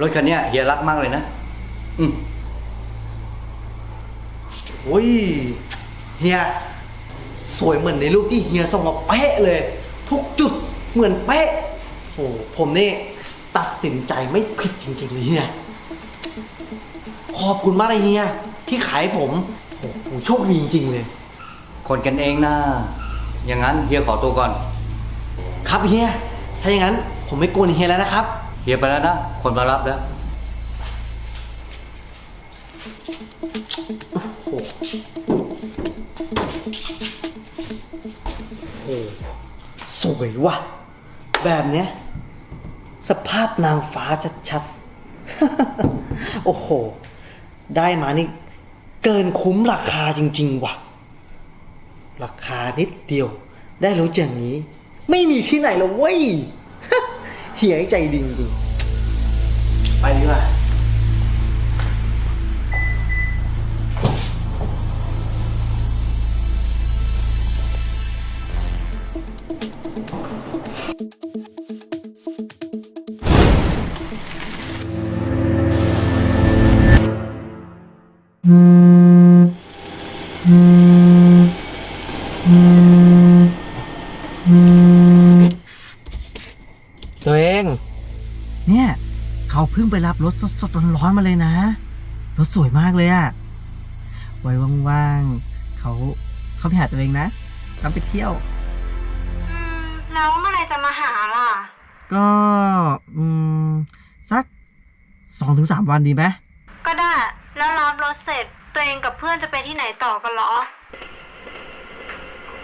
อบเลยเฮียรถคันเนี้ยเฮียรักมากเลยนะ อืมโอ้ยเฮียสวยเหมือนในรูปที่เฮียส่งมาเป๊ะเลย ทุกจุดเหมือนเป๊ะโอ้ผมนี่ตัดสินใจไม่ผิดจริงๆเลยเฮียขอบคุณมากเลยเฮียที่ขายให้ผมโอ้ผมโชคดีจริงๆเลย คนกันเองนะอย่างนั้นเฮียขอตัวก่อน ครับเฮียถ้าอย่างนั้นผมไม่กวนเฮียแล้วนะครับ เฮียไปแล้วนะ คนมารับแล้วโอ้โหสวยว่ะ แบบเนี้ย สภาพนางฟ้าชัดๆ โอ้โห ได้มานี่ เกินคุ้มราคาจริง ๆ ว่ะ ราคานิดเดียว ได้รู้อย่างนี้ ไม่มีที่ไหนหรอกเว้ย เฮียใจดีจริงไปดีกว่า งไปรับรถสดๆร้อนๆมาเลยนะ รถสวยมากเลยอะไว้ว่างๆเขาเขาไปหาตัวเองนะเขาไปเที่ยว อืม แล้วเมื่อไหรจะมาหาล่ะ ก็อืมสักสองถึงสามวันดีไหมก็ได้ แล้วรับรถเสร็จตัวเองกับเพื่อนจะไปที่ไหนต่อกันเหรอ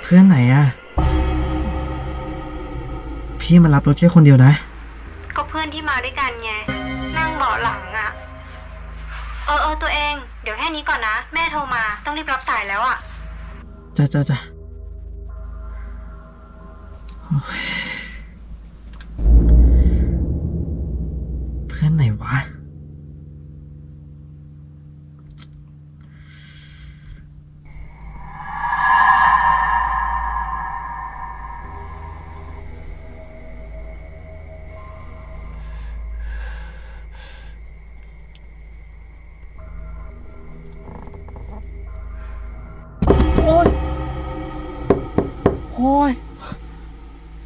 เพื่อนไหนอะพี่มารับรถแค่คนเดียวนะ ก็เพื่อนที่มาด้วยกันไงนั่ง เบาะหลังอะเออเออตัวเอง เดี๋ยวแค่นี้ก่อนนะ แม่โทรมาต้องรีบรับสายแล้วอะจ้าจ้าจ้าเพื่อนไหนวะ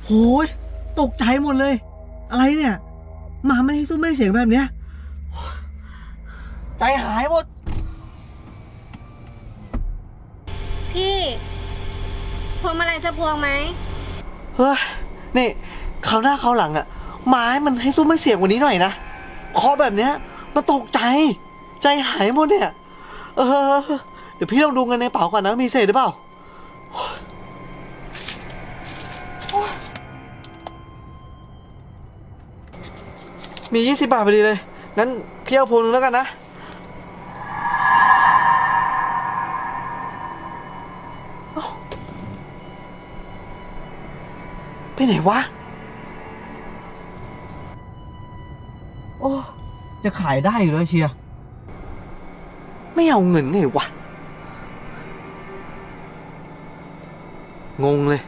โหยตกใจหมดเลย อะไรเนี่ยมาไม่ให้ซุ้มไม่ให้เสียงแบบเนี้ยโอ้ยใจหายหมด พี่พวงมาลัยจะพวงไหม เฮ้ย นี่คราวหน้าคราวหลังอะมาให้มันให้ซุ้มไม่เสียงกว่านี้หน่อยนะเคาะแบบเนี้ยมันตกใจ ใจหายหมดเนี่ย เออ เดี๋ยวพี่ลองดูเงินในกระเป๋าก่อนนะ มีเศษหรือเปล่า มียี่สิบบาทพอดีเลย งั้นพี่เอาพวงนึงแล้วกันนะเอ้าไปไหนวะ โอ้ จะขายได้อยู่แล้วเชียร์ ไม่เอาเงินไงวะ งงเลย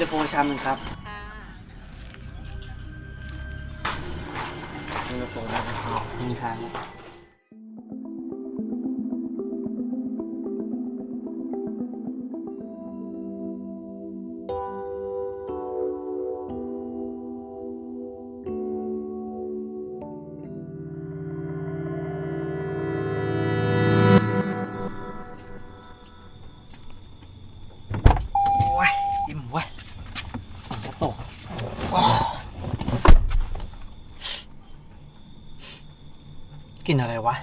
เอาเย็นตาโฟชามหนึ่งครับเย็นตาโฟนะครับมีทาง อะไรวะ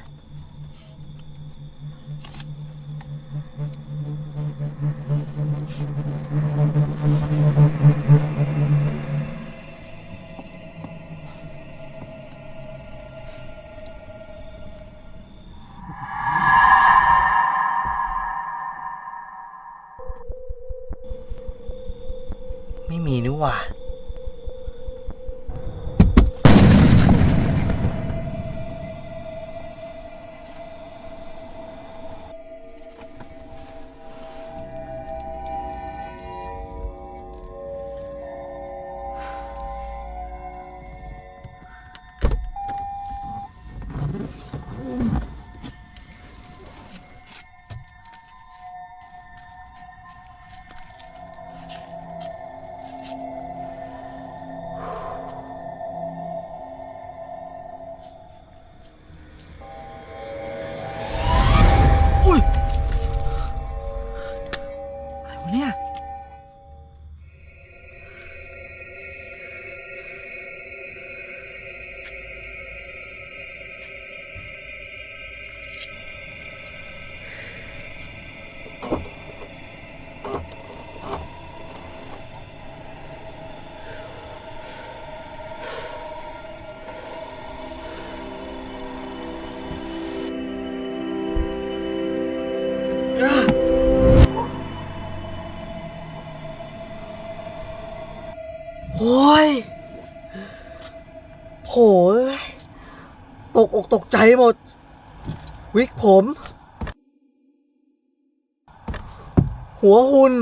ไม่มีนู่หว่า ตกอกตกใจหมด วิกผม หัวหุน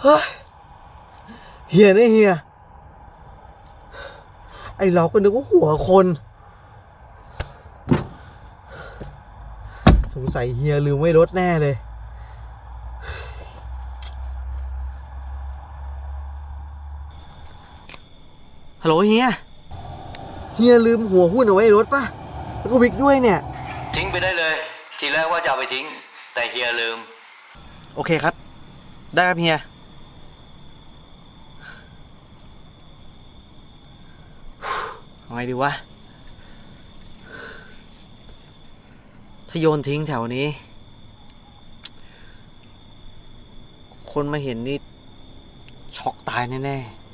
เฮ้ยเฮียนะเฮีย ไอเราก็นึกว่าหัวคน สงสัยเฮียลืมไว้รถแน่เลยฮัลโหลเฮีย เฮียลืมหัวหุ้นเอาไว้ในรถป่ะแล้วก็วิกด้วยเนี่ย ทิ้งไปได้เลย ทีแรกว่าจะเอาไปทิ้ง แต่เฮียลืม โอเคครับ ได้ครับเฮีย เอาไงดีวะ ถ้าโยนทิ้งแถวนี้ คนมาเห็นนี่ ช็อกตายแน่ ๆ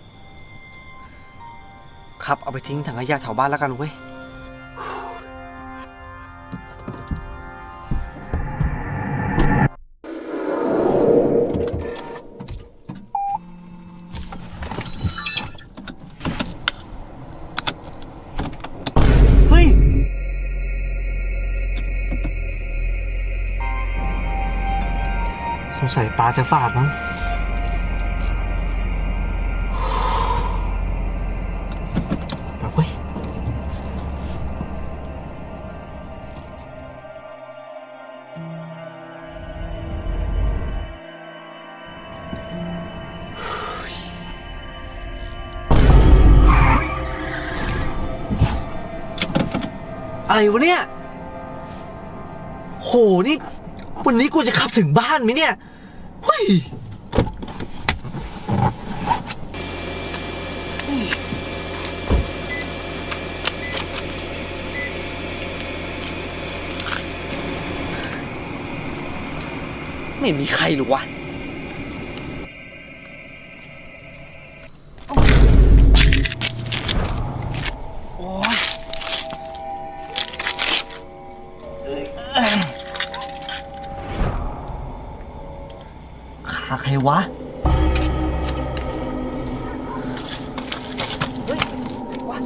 ครับเอาไปทิ้งถังขยะแถวบ้านแล้วกันเว้ยเฮ้ย สงสัยตาจะฝาดมั้ง อะไรวะเนี่ย โห นี่ วันนี้กูจะขับถึงบ้านไหมเนี่ยเฮ้ยไม่มีใครหรอวะ วะเฮ้ยวะ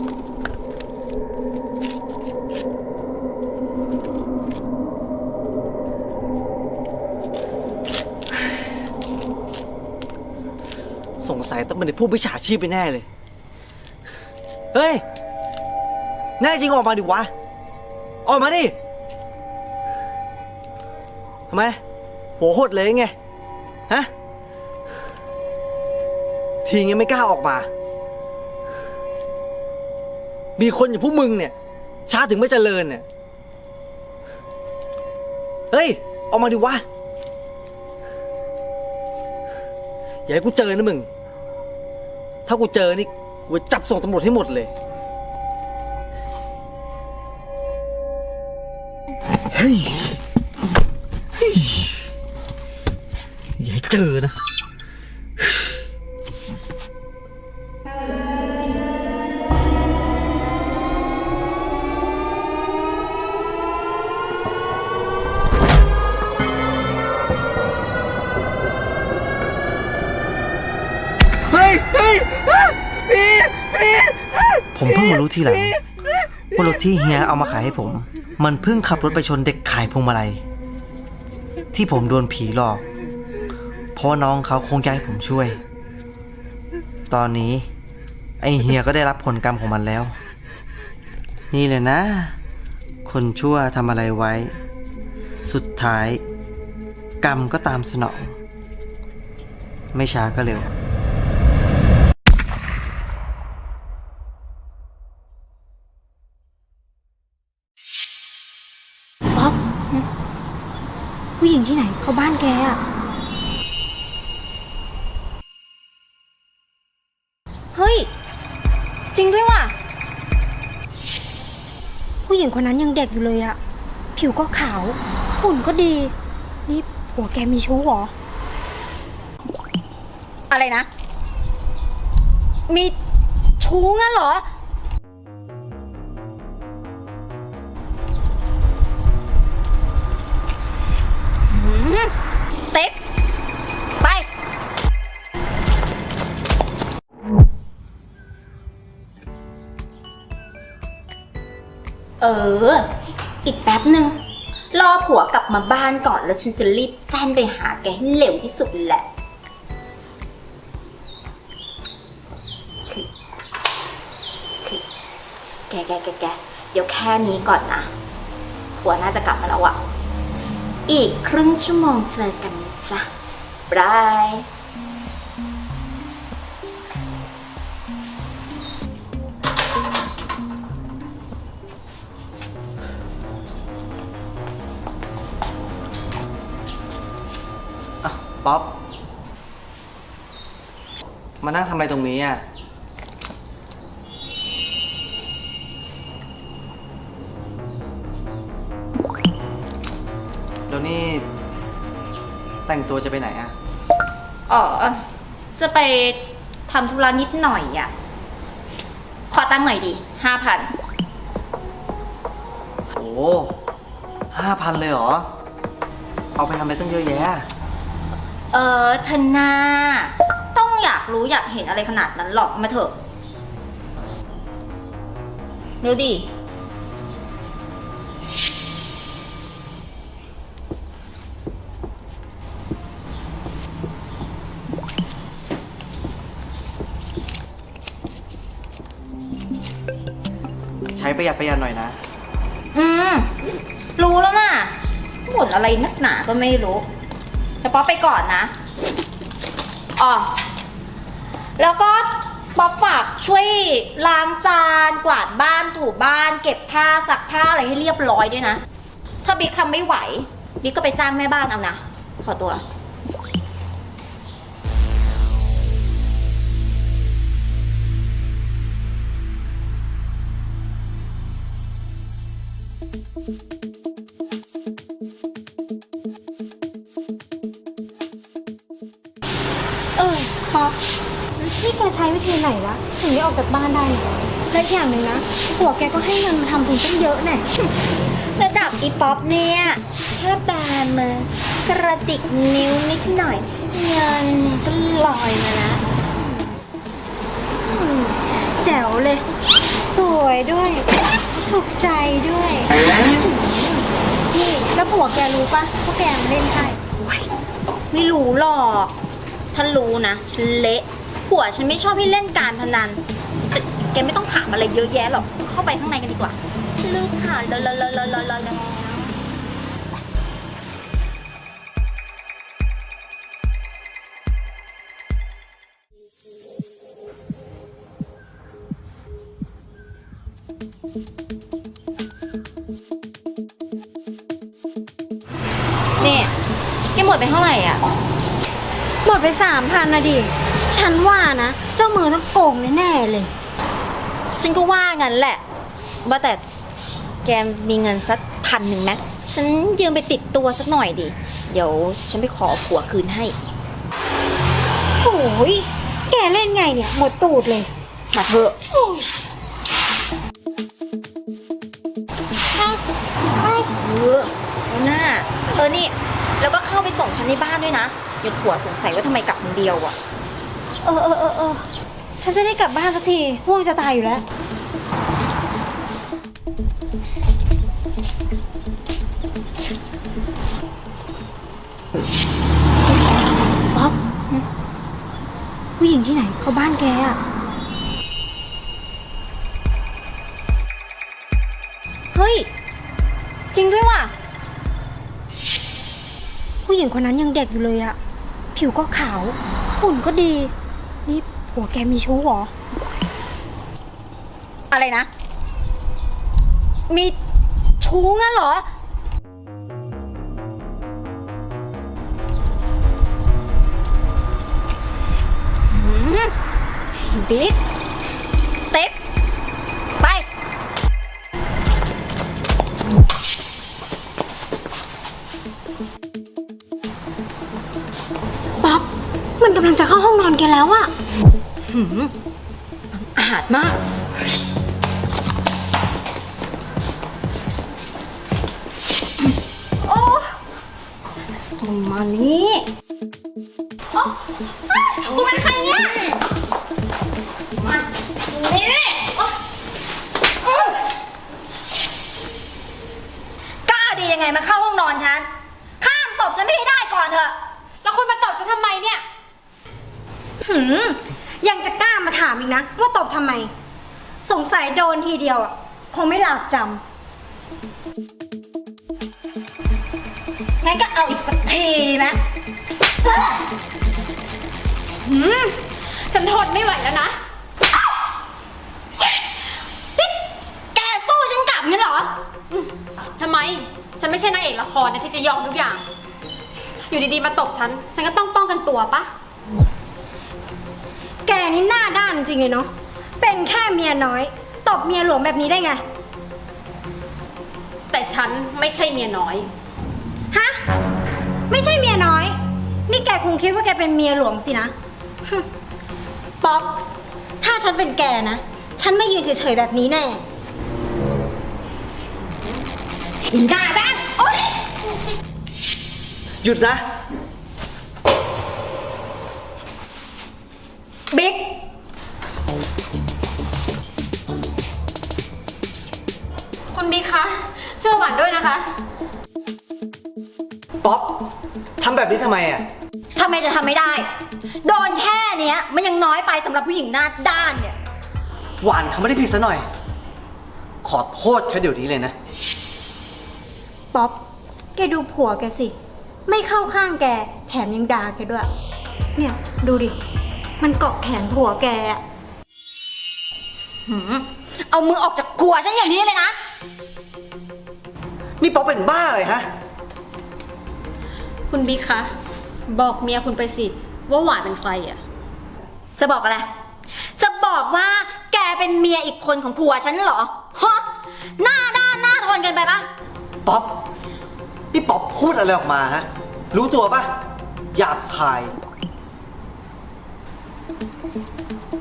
สงสัยต้องเป็นไอ้ผู้วิชาชีพไปแน่เลย เฮ้ย แน่จริงออกมาดิวะ ออกมาดิทำไม หัวหดเลยไง ฮะ ทีงี้ไม่กล้าออกมา มีคนอย่างพวกมึงเนี่ย ช้าถึงไม่เจริญเนี่ย เฮ้ย ออกมาดิวะ อย่าให้กูเจอนะมึง ถ้ากูเจอนี่ กูจะจับส่งตำรวจให้หมดเลยเฮ้ยเฮ้ยอย่าให้เจอนะ รู้ทีหลังว่ารถที่เฮียเอามาขายให้ผม มันเพิ่งขับรถไปชนเด็กขายพวงมาลัย ที่ผมโดนผีหลอก เพราะว่าน้องเขาคงอยากให้ผมช่วย ตอนนี้ ไอเฮียก็ได้รับผลกรรมของมันแล้ว นี่เลยนะ คนชั่วทำอะไรไว้ สุดท้าย กรรมก็ตามสนอง ไม่ช้าก็เร็ว เขาบ้านแกอะเฮ้ย จริงด้วยว่ะ ผู้หญิงคนนั้นยังเด็กอยู่เลยอะผิวก็ขาว หุ่นก็ดี นี่ผัวแกมีชู้เหรอ อะไรนะ มีชู้งั้นเหรอ ออ อีกแป๊บหนึ่งรอผัวกลับมาบ้านก่อนแล้วฉันจะรีบแจ้นไปหาแกให้เร็วที่สุดแหละคือคือแกแกแกแกเดี๋ยวแค่นี้ก่อนนะ ผัวน่าจะกลับมาแล้วอะอีกครึ่งชั่วโมงเจอกันนะจ๊ะบาย ป๊อปมานั่งทำอะไรตรงนี้อะ แล้วนี่ แต่งตัวจะไปไหนอะ อ๋อ จะไปทำธุระนิดหน่อยอะขอตั้งค์หน่อยดิห้าพันโอ้ห้าพันเลยเหรอ เอาไปทำอะไรตั้งเยอะแยะ เออธนาต้องอยากรู้อยากเห็นอะไรขนาดนั้นหรอกมาเถอะเร็วดิใช้ประหยัดประหยัดหน่อยนะ อืม รู้แล้วน่ะหมดอะไรนักหนาก็ไม่รู้ แต่ป๊อปไปก่อนนะอ๋อแล้วก็ป๊อปฝากช่วยล้างจานกวาดบ้านถูบ้านเก็บผ้าซักผ้าอะไรให้เรียบร้อยด้วยนะ ถ้าบิ๊กทำไม่ไหว บิ๊กก็ไปจ้างแม่บ้านเอานะ ขอตัว ป๊อปนี่แกใช้วิธีไหนวะ ถึงได้ออกจากบ้านได้เนี่ยและอีกอย่างหนึ่งนะผัวแกก็ให้เงินมาทำทุนตั้งเยอะแน่ ระดับอีป๊อปเนี่ยแค่แบมือกระดิกนิ้วนิดหน่อย เงินก็ลอยมาแล้วอืมแจ๋วเลย สวยด้วย ถูกใจด้วยนี่แล้วผัวแกรู้ปะว่าแกมาเล่นไพ่ไม่รู้หรอก ถ้ารู้นะฉันเละผัวฉันไม่ชอบให้เล่นการพนันแต่แกไม่ต้องถามอะไรเยอะแยะหรอก เข้าไปข้างในกันดีกว่าลูกข่าวแล้วแล้วแล้วแล้วแล้วแล้วนี่แกหมดไปเท่าไหร่อะ หมดไปสามพันนะดิ ฉันว่านะ เจ้ามือต้องโกงแน่ๆเลย ฉันก็ว่างั้นแหละ ว่าแต่แกมีเงินสักพันหนึ่งไหมฉันยืมไปติดตัวสักหน่อยดิ เดี๋ยวฉันไปขอผัวคืนให้ โอ้ยแกเล่นไงเนี่ย หมดตูดเลย มาเถอะโอ้ยอะไปเออเอาหน้าเออนี่ แล้วก็เข้าไปส่งฉันในบ้านด้วยนะเดี๋ ยังผัวสงสัยว่าทำไมกลับคนเดียวอะเออเออเออเออฉันจะได้กลับบ้านสักทีห่วงจะตายอยู่แล้ว ป๊อปผู้หญิงที่ไหนเขาบ้านแกอะเฮ้ย จริงด้วยว่ะ ผู้หญิงคนนั้นยังเด็กอยู่เลยอะ ผิวก็ขาว หุ่นก็ดี นี่ผัวแกมีชู้เหรอ อะไรนะ มีชู้งั้นเหรอ หืมบิ๊กเต็กไปป๊ กำลังจะเข้าห้องนอนแกแล้วอะอาหารมาก โอ้มึงมานี่ ดนทีเดียวอะคงไม่หลาบจงั้นก็เอาอีกสักทีดีไหมำหืมฉันทนไม่ไหวแล้วนะนี่แกสู้ฉันกลับงั้นเหรอทำไม ฉันไม่ใช่นางเอกละครนะที่จะยอมทุกอย่าง อยู่ดีๆมาตบฉัน ฉันก็ต้องป้องกันตัวปะ แกนี่หน้าด้านจริงเลยเนาะ เป็นแค่เมียน้อย ตบเมียหลวงแบบนี้ได้ไง แต่ฉันไม่ใช่เมียน้อย ฮะ ไม่ใช่เมียน้อย นี่แกคงคิดว่าแกเป็นเมียหลวงสินะฮึป๊อปถ้าฉันเป็นแกนะ ฉันไม่ยืนเฉยๆแบบนี้แน่หน้าด้านโอ๊ย หยุดนะ บิ๊ก บิ๊กคะ ช่วยหวานด้วยนะคะ ป๊อปทำแบบนี้ทำไมอะ ทำไมจะทำไม่ได้ โดนแค่เนี้ย มันยังน้อยไปสำหรับผู้หญิงหน้าด้านเนี่ย หวานเขาไม่ได้ผิดซะหน่อย ขอโทษเขาเดี๋ยวนี้เลยนะ ป๊อป แกดูผัวแกสิ ไม่เข้าข้างแก แถมยังด่าแกด้วย เนี่ย ดูดิ มันเกาะแขนผัวแกอะ หืมเอามือออกจากกัวฉันอย่างนี้เลยนะ นี่ป๊อปเป็นบ้าเลยฮะ คุณบิ๊กคะ บอกเมียคุณไปสิ ว่าหวานเป็นใครอะจะบอกอะไร จะบอกว่าแกเป็นเมียอีกคนของผัวฉันเหรอ ฮะ หน้าด้านหน้าทนเกันไปปะป๊อป นี่ป๊อปพูดอะไรออกมาฮะ รู้ตัวปะหยาบคาย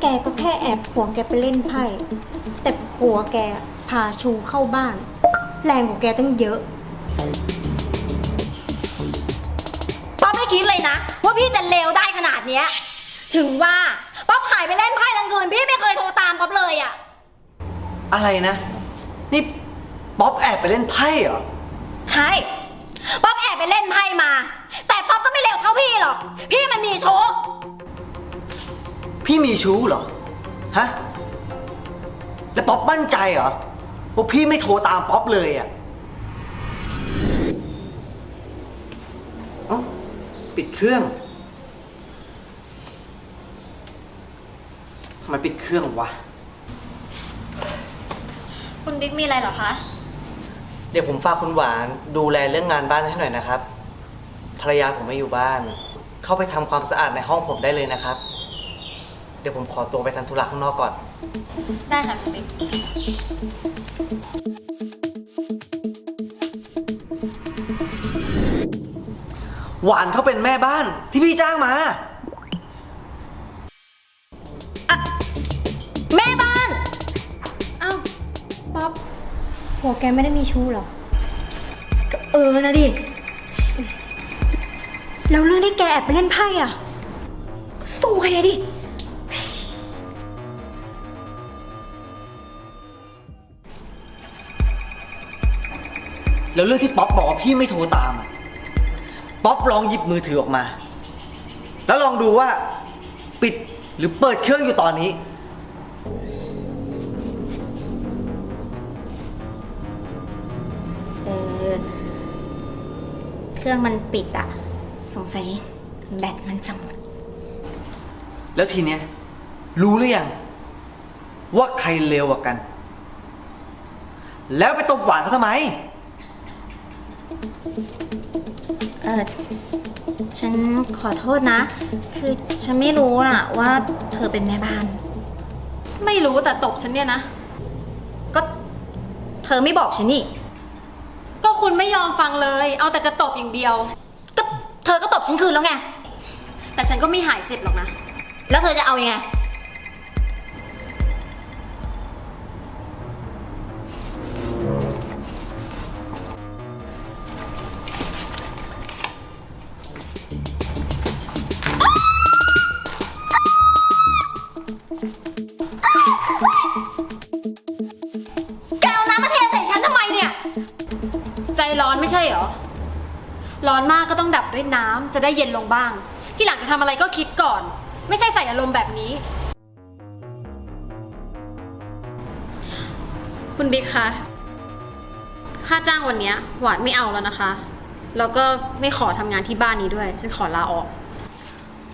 แกก็แค่แอบผัวแกไปเล่นไพ่แต่ผัวแกพาชูเข้าบ้าน แรงกว่าแกตั้งเยอะป๊อปไม่คิดเลยนะ ว่าพี่จะเลวได้ขนาดเนี้ย ถึงว่าป๊อปหายไปเล่นไพ่ทั้งคืนพี่ไม่เคยโทรตามป๊อปเลยอะอะไรนะ นี่ป๊อปแอบไปเล่นไพ่เหรอ ใช่ ป๊อปแอบไปเล่นไพ่มา แต่ป๊อปก็ไม่เลวเท่าพี่หรอก พี่มันมีโชคพี่มีชู้เหรอ ฮะ แล้วป๊อปมั่นใจเหรอ ว่าพี่ไม่โทรตามป๊อปเลยอะเอ้าปิดเครื่องทำไมปิดเครื่องวะ คุณบิ๊กมีอะไรเหรอคะ เดี๋ยวผมฝากคุณหวานดูแลเรื่องงานบ้านให้หน่อยนะครับ ภรรยาผมไม่อยู่บ้าน เข้าไปทำความสะอาดในห้องผมได้เลยนะครับ เดี๋ยวผมขอตัวไปทำธุระข้างนอกก่อน ได้ค่ะคุณบิ๊กหวานเขาเป็นแม่บ้านที่พี่จ้างมา แม่บ้านเอ้าป๊อปผัวแกไม่ได้มีชู้เหรอ เออนะดิ แล้วเรื่องที่แกแอบไปเล่นไพ่อะสวยอะดิ แล้วเรื่องที่ป๊อปบอกว่าพี่ไม่โทรตามอะป๊อปลองหยิบมือถือออกมา แล้วลองดูว่าปิดหรือเปิดเครื่องอยู่ตอนนี้ เออ เครื่องมันปิดอะสงสัยแบตมันจะหมด แล้วทีเนี้ยรู้หรือยัง ว่าใครเลวกว่ากัน แล้วไปตบหวานเขาทำไม เออฉันขอโทษนะ คือฉันไม่รู้น่ะว่าเธอเป็นแม่บ้าน ไม่รู้แต่ตบฉันเนี่ยนะ ก็เธอไม่บอกฉันนี่ ก็คุณไม่ยอมฟังเลย เอาแต่จะตบอย่างเดียว ก็เธอก็ตบฉันคืนแล้วไง แต่ฉันก็ไม่หายเจ็บหรอกนะ แล้วเธอจะเอายังไง ร้อนมากก็ต้องดับด้วยน้ำจะได้เย็นลงบ้าง ที่หลังจะทำอะไรก็คิดก่อน ไม่ใช่ใส่อารมณ์แบบนี้ คุณบิ๊กคะ ค่าจ้างวันเนี้ยหวานไม่เอาแล้วนะคะ แล้วก็ไม่ขอทำงานที่บ้านนี้ด้วย ฉันขอลาออก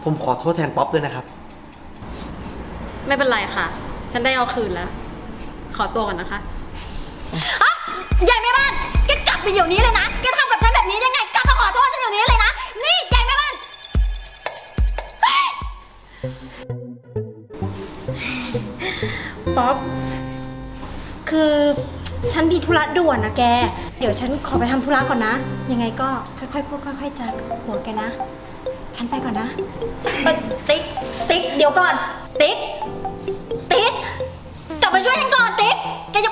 ผมขอโทษแทนป๊อปด้วยนะครับ ไม่เป็นไรค่ะ ฉันได้เอาคืนแล้ว ขอตัวก่อนนะคะ อะใหญ่แม่บ้าน แกกลับไปเดี๋ยวนี้เลยนะ แกทำกับฉันแบบนี้ได้ไง กลับมา ขอโทษฉันเดี๋ยวนี้เลยนะ นี่ใหญ่แม่บ้านป๊อป คือฉันมีธุระด่วนนะแก เดี๋ยวฉันขอไปทำธุระก่อนนะ ยังไงก็ค่อยๆพูดค่อยๆจากับหัวแกนะ ฉันไปก่อนนะเอ้ยติ๊ก ติ๊ก เดี๋ยวก่อน ติ๊ก ติ๊กกลับมาช่วยฉันก่อนติ๊ก แกจะ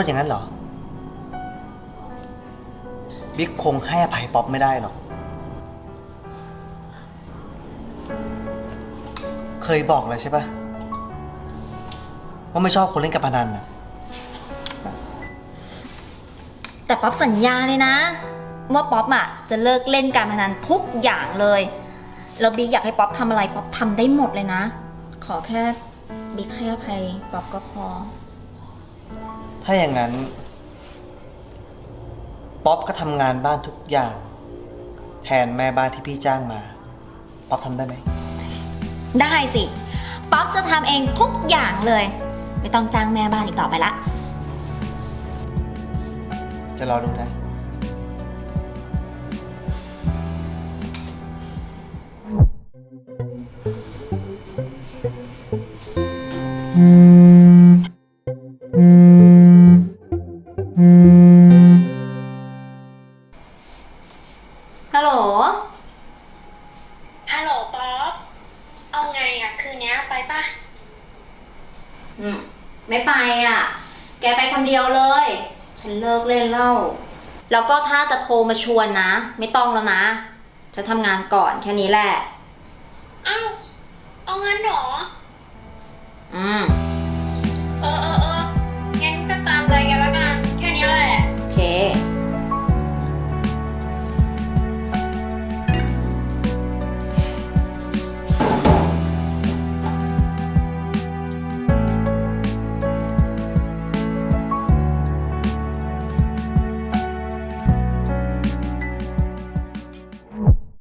ษอย่างนั้นเหรอ บิ๊กคงให้อภัยป๊อปไม่ได้หรอก เคยบอกเลยใช่ปะว่าไม่ชอบคนเล่นการพนันนะแต่ป๊อปสัญญาเลยนะ ว่าป๊อปอะจะเลิกเล่นการพนันทุกอย่างเลยแล้วบิ๊กอยากให้ป๊อปทำอะไรป๊อปทำได้หมดเลยนะ ขอแค่บิ๊กให้อภัยป๊อปก็พอ ถ้าอย่างนั้น ป๊อปก็ทำงานบ้านทุกอย่าง แทนแม่บ้านที่พี่จ้างมา ป๊อปทำได้ไหม ได้สิ ป๊อปจะทำเองทุกอย่างเลย ไม่ต้องจ้างแม่บ้านอีกต่อไปละ จะรอดูนะ ฮัลโหล ฮัลโหลป๊อป เอาไงอะคืนนี้ไปปะอืม ไม่ไปอะ แกไปคนเดียวเลย ฉันเลิกเล่นเหล้า แล้วก็ถ้าจะโทรมาชวนนะ ไม่ต้องแล้วนะ ฉันทำงานก่อนแค่นี้แหละเอ้าเอางั้นเหรอ อืมเออเอ